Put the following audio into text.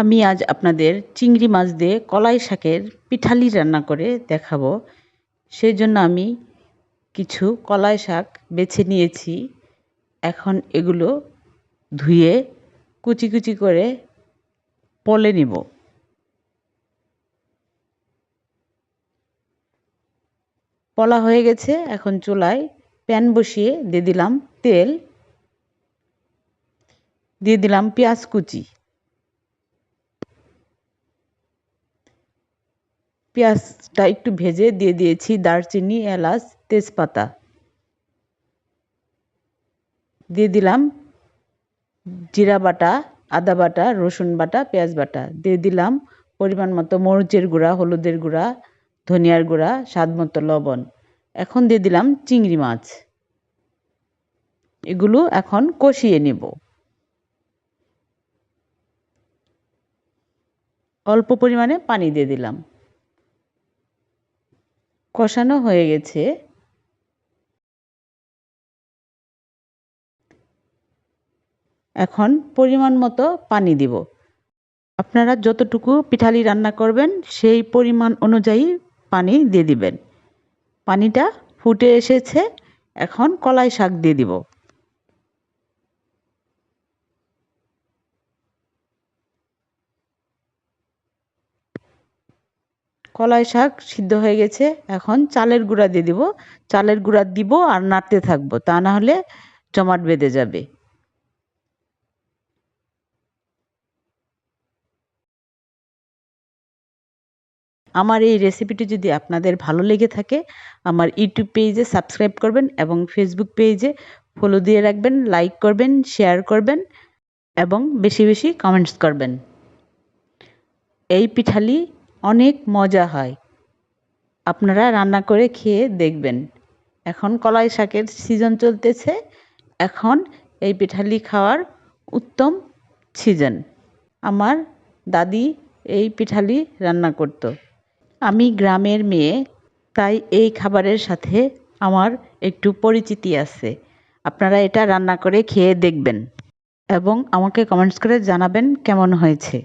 আমি আজ আপনাদের চিংড়ি মাছ দিয়ে কলাই শাকের পিঠালি রান্না করে দেখাবো। সেই জন্য আমি কিছু কলাই শাক বেছে নিয়েছি। এখন এগুলো ধুয়ে কুচি কুচি করে পলে নিব। পলা হয়ে গেছে, এখন চুলায় প্যান বসিয়ে দিয়ে দিলাম তেল, দিয়ে দিলাম পেঁয়াজ কুচি। পেঁয়াজটা একটু ভেজে দিয়ে দিয়েছি, দারচিনি, এলাচ, তেজপাতা। দিয়ে দিলাম জিরা বাটা, আদা বাটা, রসুন বাটা, পেঁয়াজ বাটা। দিয়ে দিলাম পরিমাণ মতো মরিচের গুঁড়া, হলুদের গুঁড়া, ধনিয়ার গুঁড়া, স্বাদ মতো লবণ। এখন দিয়ে দিলাম চিংড়ি মাছ। এগুলো এখন কষিয়ে নেব। অল্প পরিমাণে পানি দিয়ে দিলাম। কষানো হয়ে গেছে। এখন পরিমাণ মতো পানি দিব। আপনারা যতটুকু পিঠালি রান্না করবেন, সেই পরিমাণ অনুযায়ী পানি দিয়ে দিবেন। পানিটা ফুটে এসেছে, এখন কলাই শাক দিয়ে দিব। কলাই শাক সিদ্ধ হয়ে গেছে, এখন চালের গুঁড়া দিয়ে দিব। চালের গুঁড়া দিব আর নাড়তে থাকব, তা না হলে জমাট বেঁধে যাবে। আমার এই রেসিপিটি যদি আপনাদের ভালো লেগে থাকে, আমার ইউটিউব পেজে সাবস্ক্রাইব করবেন এবং ফেসবুক পেজে ফলো দিয়ে রাখবেন, লাইক করবেন, শেয়ার করবেন এবং বেশি বেশি কমেন্টস করবেন। এই পিঠালি অনেক মজা হয়। আপনারা রান্না করে খেয়ে দেখবেন। এখন কলাই শাকের সিজন চলতেছে। এখন এই পিঠালি খাওয়ার উত্তম সিজন আমার দাদি এই পিঠালি রান্না করত। আমি গ্রামের মেয়ে, তাই এই খাবারের সাথে আমার একটু পরিচিতি আছে। আপনারা এটা রান্না করে খেয়ে দেখবেন। এবং আমাকে কমেন্টস করে জানাবেন কেমন হয়েছে।